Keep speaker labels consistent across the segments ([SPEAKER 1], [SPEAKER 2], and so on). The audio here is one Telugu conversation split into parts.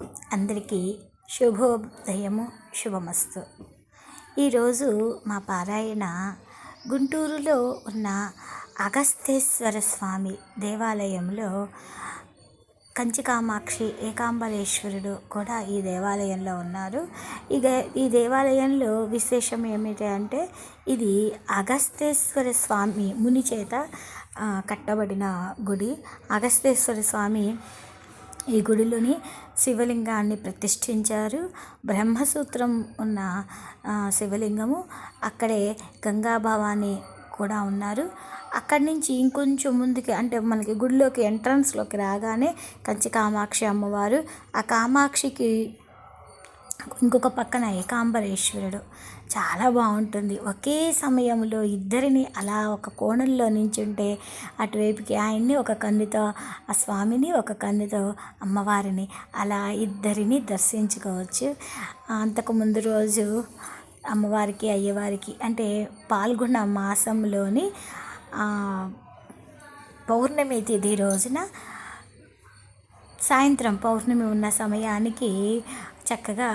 [SPEAKER 1] అందరికీ శుభోదయము శుభమస్తు. ఈరోజు మా పారాయణ గుంటూరులో ఉన్న అగస్తేశ్వర స్వామి దేవాలయంలో కంచికామాక్షి ఏకాంబరేశ్వరుడు కూడా ఈ దేవాలయంలో ఉన్నారు. ఈ దే ఈ దేవాలయంలో విశేషం ఏమిటి అంటే ఇది అగస్తేశ్వర స్వామి ముని చేత కట్టబడిన గుడి. అగస్తేశ్వర స్వామి ఈ గుడిలోని శివలింగాన్ని ప్రతిష్ఠించారు. బ్రహ్మసూత్రం ఉన్న శివలింగము అక్కడే గంగా భవాని కూడా ఉన్నారు. అక్కడి నుంచి ఇంకొంచెం ముందుకి అంటే మనకి గుడిలోకి ఎంట్రన్స్లోకి రాగానే కంచి కామాక్షి అమ్మవారు ఆ కామాక్షికి ఇంకొక పక్కన ఏకాంబరేశ్వరుడు. చాలా బాగుంటుంది. ఒకే సమయంలో ఇద్దరిని అలా ఒక కోణంలో నించుంటే అటువైపుకి ఆయన్ని ఒక కన్నుతో ఆ స్వామిని ఒక కన్నుతో అమ్మవారిని అలా ఇద్దరిని దర్శించుకోవచ్చు. అంతకు ముందు రోజు అమ్మవారికి అయ్యవారికి అంటే పాల్గొన్న మాసంలోని పౌర్ణమి తిథి రోజున సాయంత్రం పౌర్ణమి ఉన్న సమయానికి చక్కగా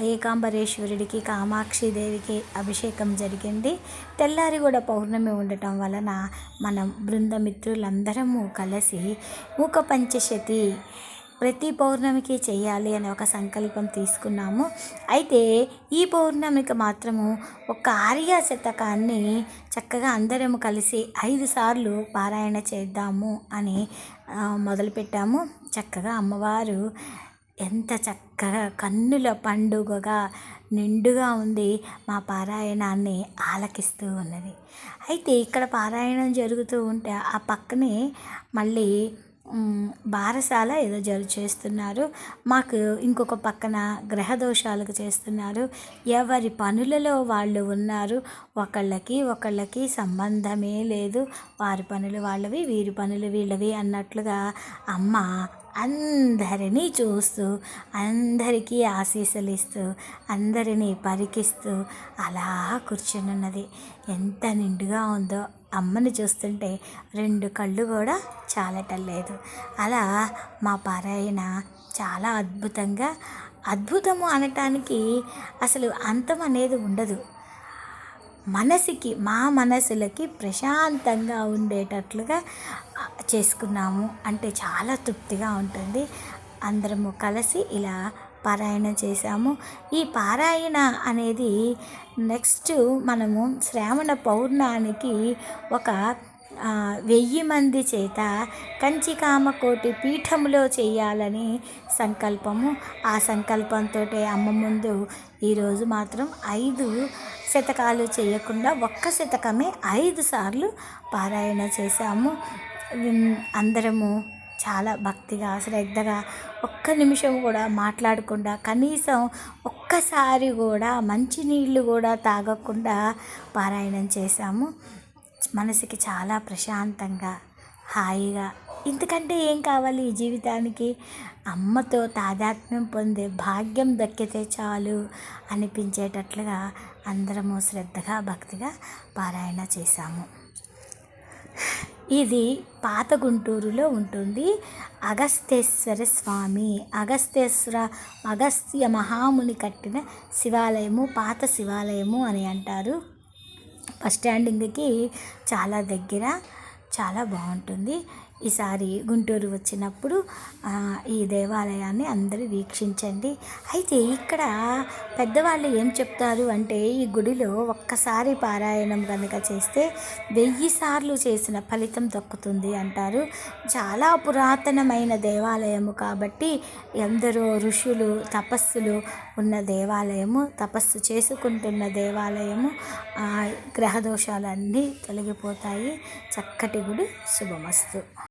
[SPEAKER 1] ఏకాంబరేశ్వరుడికి కామాక్షిదేవికి అభిషేకం జరిగింది. తెల్లారి కూడా పౌర్ణమి ఉండటం వలన మనం బృందమిత్రులందరము కలిసి మూక పంచశతి ప్రతి పౌర్ణమికి చేయాలి అనే ఒక సంకల్పం తీసుకున్నాము. అయితే ఈ పౌర్ణమికి మాత్రము ఒక ఆర్య శతకాన్ని చక్కగా అందరము కలిసి ఐదు సార్లు పారాయణ చేద్దాము అని మొదలుపెట్టాము. చక్కగా అమ్మవారు ఎంత చక్కగా కన్నుల పండుగగా నిండుగా ఉంది మా పారాయణాన్ని ఆలకిస్తూ ఉన్నది. అయితే ఇక్కడ పారాయణం జరుగుతూ ఉంటే ఆ పక్కనే మళ్ళీ బారసాల ఏదో జరు చేస్తున్నారు. మాకు ఇంకొక పక్కన గ్రహ దోషాలకు చేస్తున్నారు. ఎవరి పనులలో వాళ్ళు ఉన్నారు ఒకళ్ళకి ఒకళ్ళకి సంబంధమే లేదు. వారి పనులు వాళ్ళవి వీరి పనులు వీళ్ళవి అన్నట్లుగా అమ్మ అందరినీ చూస్తూ అందరికీ ఆశీస్సులు ఇస్తూ అందరినీ పరికిస్తూ అలా కూర్చునున్నది. ఎంత నిండుగా ఉందో అమ్మని చూస్తుంటే రెండు కళ్ళు కూడా చాలటం లేదు అలా మా పారాయణ చాలా అద్భుతంగా అద్భుతము అనటానికి అసలు అంతం అనేది ఉండదు. మనసుకి మా మనసులకి ప్రశాంతంగా ఉండేటట్లుగా చేసుకున్నాము. అంటే చాలా తృప్తిగా ఉంటుంది. అందరము కలిసి ఇలా పారాయణ చేశాము. ఈ పారాయణ అనేది నెక్స్ట్ మనము శ్రావణ పౌర్ణానికి ఒక వెయ్యి మంది చేత కంచికామకోటి పీఠములో చేయాలని సంకల్పము. ఆ సంకల్పంతో అమ్మ ముందు ఈరోజు మాత్రం ఐదు శతకాలు చేయకుండా ఒక్క శతకమే ఐదు సార్లు పారాయణ చేశాము. అందరము చాలా భక్తిగా శ్రద్ధగా ఒక్క నిమిషం కూడా మాట్లాడకుండా కనీసం ఒక్కసారి కూడా మంచినీళ్ళు కూడా తాగకుండా పారాయణం చేశాము. మనసుకి చాలా ప్రశాంతంగా హాయిగా ఇంతకంటే ఏం కావాలి ఈ జీవితానికి? అమ్మతో తాదాత్మ్యం పొందే భాగ్యం దక్కితే చాలు అనిపించేటట్లుగా అందరము శ్రద్ధగా భక్తిగా పారాయణ చేశాము. ఇది పాత గుంటూరులో ఉంటుంది. అగస్తేశ్వర స్వామి అగస్తేశ్వర అగస్త్య మహాముని కట్టిన శివాలయము పాత శివాలయము అని అంటారు. బస్ స్టాండింగ్కి చాలా దగ్గర చాలా బాగుంటుంది. ఈసారి గుంటూరు వచ్చినప్పుడు ఈ దేవాలయాన్ని అందరూ వీక్షించండి. అయితే ఇక్కడ పెద్దవాళ్ళు ఏం చెప్తారు అంటే ఈ గుడిలో ఒక్కసారి పారాయణం కనుక చేస్తే వెయ్యి సార్లు చేసిన ఫలితం దక్కుతుంది అంటారు. చాలా పురాతనమైన దేవాలయము కాబట్టి ఎందరో ఋషులు తపస్సులు ఉన్న దేవాలయము తపస్సు చేసుకుంటున్న దేవాలయము గ్రహదోషాలన్నీ తొలగిపోతాయి. చక్కటి గుడి శుభమస్తు.